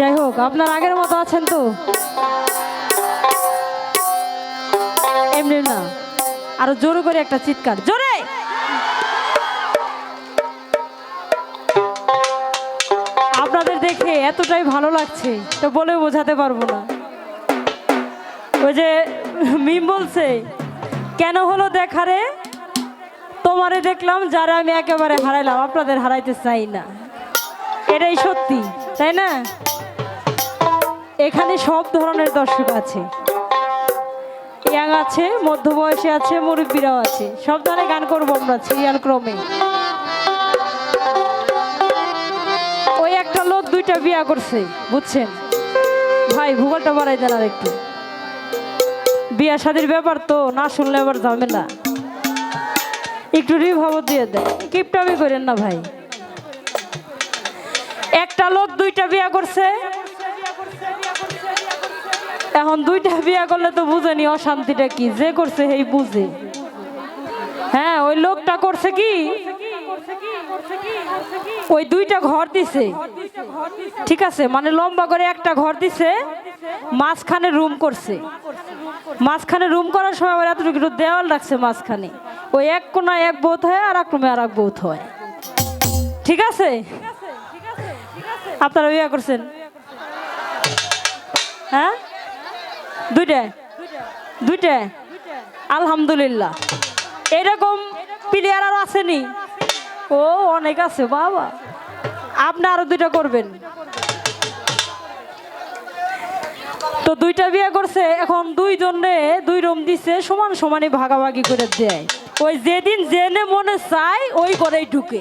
যাই হোক, আপনার আগের মতো আছেন তো? এমনি না। আরও জোরে করে একটা চিৎকার। জোরে! আপনাদের দেখে এতটাই ভালো লাগছে, তো বলে বোঝাতে পারব না। ওই যে মিম বলছে, কেন হলো দেখারে তোমারে দেখলাম যারা আমি একেবারে হারাইলাম, আপনাদের হারাইতে চাই না। এটাই সত্যি, তাই না? এখানে সব ধরনের দর্শক আছে। ইয়াং আছে, মধ্যবয়সী আছে, মুরব্বীরাও আছে। সব ধরনের গান করব আমরা সিরিয়াল ক্রমে। ওই একটা লোক দুইটা বিয়া করছে, বুঝছেন? ভাই, ভূগোলটা বাড়াই দেন আর একটু বিয়া শাদির ব্যাপার তো, না শুনলে আবার ঝামেলা। একটু রিভাবও দিয়ে দেয় কিপটামি করেন না ভাই। একটা লোক দুইটা বিয়া করছে এখন দুইটা বিয়া করলে তো বুঝেনি অশান্তিটা কি? যে করছে সেই বুঝে। হ্যাঁ ওই লোকটা করছে কি? ওই দুইটা ঘর দিছে। ঠিক আছে মানে লম্বা করে একটা ঘর দিছে, মাঝখানে রুম করছে। মাঝখানে রুম করার সময় আবার এতটুকু একটু দেওয়াল রাখছে মাঝখানে। ওই এক কোনায় এক বোধ হয় আর এক রুমে আর এক বোধ হয়। ঠিক আছে? আপনারা বিয়ে করছেন? হ্যাঁ? দুইটা দুইটা। আলহামদুলিল্লাহ। এরকম প্লেয়ার আর আসেনি। ও, অনেক আছে, বাবা। আপনি আরও দুইটা করবেন। তো দুইটা বিয়ে করছে, এখন দুইজনে দুই রুম দিছে, সমান সমানই ভাগাভাগি করে দেয়। ওই যেদিন জেনে মনে চায়, ওই করেই ঢুকে।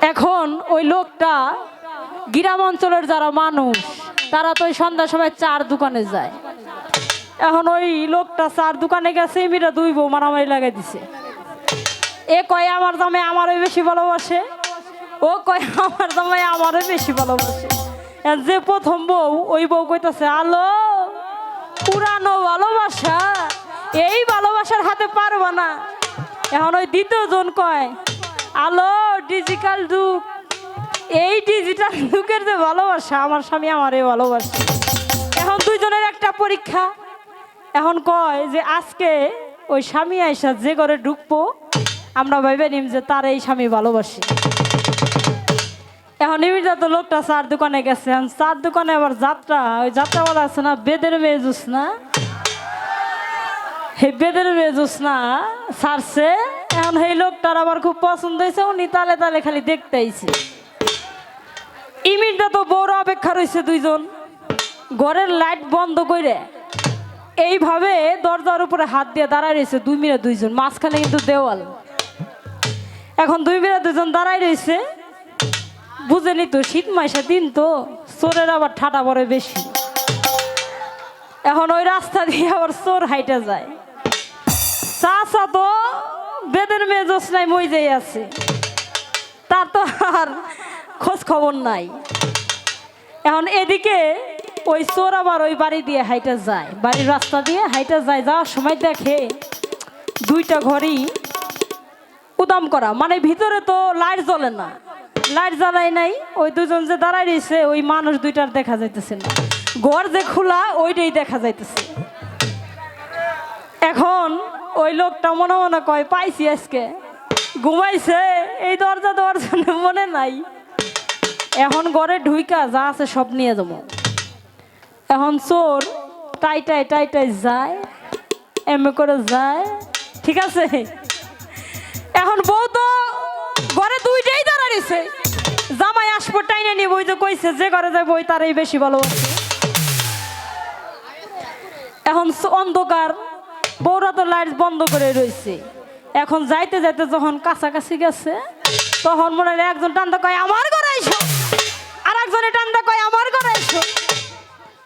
এখন ওই লোকটা গ্রাম অঞ্চলের যারা মানুষ তারা তো ওই সন্ধ্যার সময় চার দোকানে যায়। এখন ওই লোকটা চার দোকানে গেছে মিরা দুই বউ মারামারি লাগাই দিছে। এ কয়, আমার জামাই আমারও বেশি ভালোবাসে। ও কয়, আমার জামাই আমারও বেশি ভালোবাসে। যে প্রথম বউ, ওই বউ কইতাছে, আলো, পুরানো ভালোবাসা, এই ভালোবাসার হাতে পারবা না। এখন ওই দ্বিতীয় জন কয়, আলো, ডিজিটাল যুগ এই ডিজিটাল যুগের যে ভালোবাসা, আমার স্বামী আমারে ভালোবাসে। এখন দুইজনের একটা পরীক্ষা। এখন কয় যে আজকে ওই স্বামী আইসা যে ঘরে ঢুকবো, আমরা ভেবে নিম যে তার এই স্বামী ভালোবাসি। এখন নিমিটা তো লোকটা চার দোকানে গেছে। চার দোকানে আবার যাত্রা, ওই যাত্রাওয়ালা আছে না, বেদের মেয়ে জুস না? সেই বেদের মেয়ে জুস না, ছাড়ছে। এখন সেই লোকটার আবার খুব পছন্দ হয়েছে, উনি তালে তালে খালি দেখতে আইছে। ইমিনটা তো বড় অপেক্ষা রয়েছে দুইজন। ঘরের লাইট বন্ধ করে এইভাবে দরজার উপরে হাত দিয়ে দাঁড়ায় রয়েছে দুই মিনিট দুইজন, মাঝখানে কিন্তু দেওয়াল। এখন দুই মিনিট দুজন দাঁড়ায় রয়েছে। বুঝেনি তো, শীত মাসে দিন তো, চোরের আবার ঠাটা পড়ে বেশি। এখন ওই রাস্তা দিয়ে আবার চোর হাইটা যায়। চাচা তো বেদের মেয়ে জোসনায় মই যাই আছে। তার তো আর খোঁজ খবর নাই। এখন এদিকে ওই চোর আবার ওই বাড়ি দিয়ে হাইটা যায়। বাড়ির রাস্তা দিয়ে হাইটা যায়, যাওয়ার সময় দেখে দুইটা ঘরই উদাম করা। মানে ভিতরে তো লাইট জ্বলে না। লাইট জ্বালাই নাই, ওই দুজন যে দাঁড়ায় রয়েছে, ওই মানুষ দুইটার দেখা যাইতেছে না। ঘর যে খোলা, ওইটাই দেখা যাইতেছে। এখন ওই লোকটা মনে মনে কয়, পাইছি আজকে। ঘুমাইছে, এই দরজা দেওয়ার জন্য মনে নাই। এখন ঘরে ঢুইকা যা আছে সব নিয়ে যাব। এখন চোর, টাই টাই টাই টাই যায় এমএ করে যায়, ঠিক আছে? এখন বউ তো ঘরে দুইটাই দাঁড়াইছে জামাই আসব, টাইনে নিয়ে বই যে কইছে যে ঘরে যায় বই তারই বেশি ভালোবাসে। এখন অন্ধকার, বউরা তো লাইট বন্ধ করে রয়েছে। এখন যাইতে যাইতে যখন কাছাকাছি গেছে, তখন মনে হয় একজন টান্দা কয়, আমার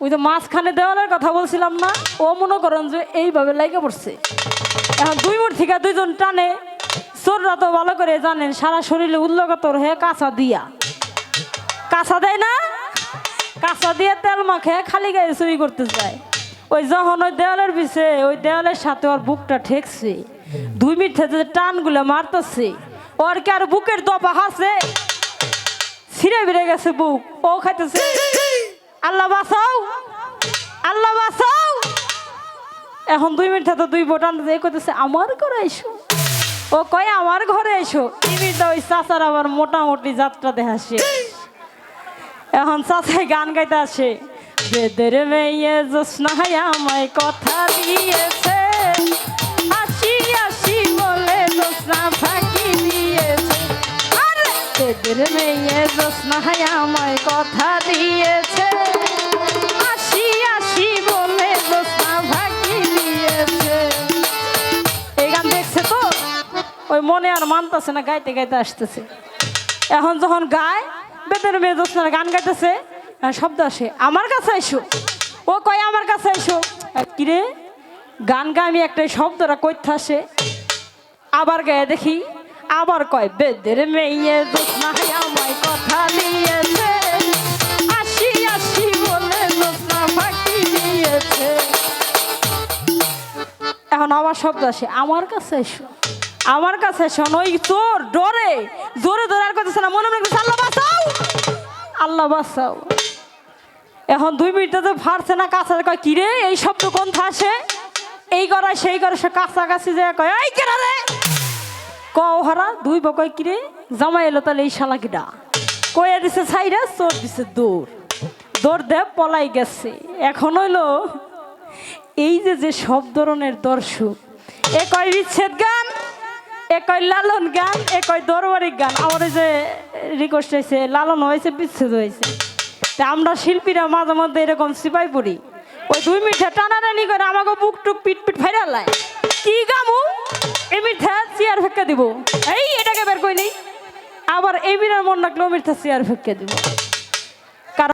ওই যে মাঝখানে দেওয়ালের কথা বলছিলাম না, ও মনে করেন যে এইভাবে লাইকে পড়ছে। এখন দুই মুঠ থেকে দুইজন টানে, চোররা তো ভালো করে জানেন, সারা শরীরে উল্লগতর হয়ে কাঁচা দিয়া। কাঁচা দেয় না? কাঁচা দিয়ে তেল মাখে, খালি গায়ে চুরি করতে যায়। ওই যখন ওই দেওয়ালের পিছে, ওই দেওয়ালের সাথে ওর বুকটা ঠেকছে। দুই মিনিট থেকে টানগুলো মারতেছে, ওর কি আর বুকের দপা হাসে? ছিঁড়ে বেড়ে গেছে বুক, ও খাইতেছে। আল্লাহ বাঁচাও। আল্লাহ বাঁচাও। এখন দুই মিনিট তো দুই বোটান দিয়ে করতেছে আমার ঘরে এসো ও কয়, আমার ঘরে এসো টিভিটা ওই চাচার আবার মোটামুটি যাত্রা দেখা এখন চাচাই গান গাইতে আসে। বেদের মেয়ে জোসনাই আমায় কথা দিয়েছে। আসি আসি বলে জোসনা আরে মেয়ে জোসনাই আমায় কথা দিয়েছে। আসি আসি বলে জোসনা ফাঁকি দিয়েছে এই গান দেখছে তো? ওই মনে আর মানতেছে না, গাইতে গাইতে আসতেছে। এখন যখন গায় বেতন মেয়ে দোস্তার গান গাইতেছে শব্দ আসে, আমার কাছে এসো ও কয়, আমার কাছে এসো কিরে? গান গা আমি একটা শব্দটা কইতে আসে আবার গায়ে দেখি আবার কয় বেদের মেয়ে আমায় কথা দিয়েছে। আসি আসি বলে ফাঁকি দিয়েছে। এখন আবার শব্দ আসে আমার কাছে এসো আমার কাছে এসো ওই চোর ডরে জোরে ধরে আর না মনে মনে করতেছে, আল্লাহ বাঁচাও আল্লাহ বাঁচাও। এখন দুই মিনিটে তো ফারছে না কাছে কয় কিরে এই শব্দ কোন আসে? এই করে সেই করে সে কাছাকাছি যে কয় এই কেনা রে? কও হারা, দুই বকয় কিরে, জামাই এলো তাহলে এই শালা কিডা? কয়ে দিছে, ছাইরা চোর দিছে দৌড় দৌড় দে পলাই গেছে। এখন হইল, এই যে যে সব ধরনের দর্শক, এ কয় বিচ্ছেদ গান, এ কয় লালন গান, এ কয় দরবারি গান, আমাদের যে রিকোয়েস্ট হয়েছে, লালন হয়েছে, বিচ্ছেদ হয়েছে। তা আমরা শিল্পীরা মাঝে মধ্যে এরকম সিপাই পড়ি। ওই দুই মিঠা টানাটানি করে আমাকে বুক টুক পিট পিট ফাইরালায় কি গামু? এই মিঠা চেয়ার ফেক্কা দিব। এই, এটাকে বের কই নেই আবার বিনার মন রাখলেও মিঠা চেয়ার ফেক্কা দিব।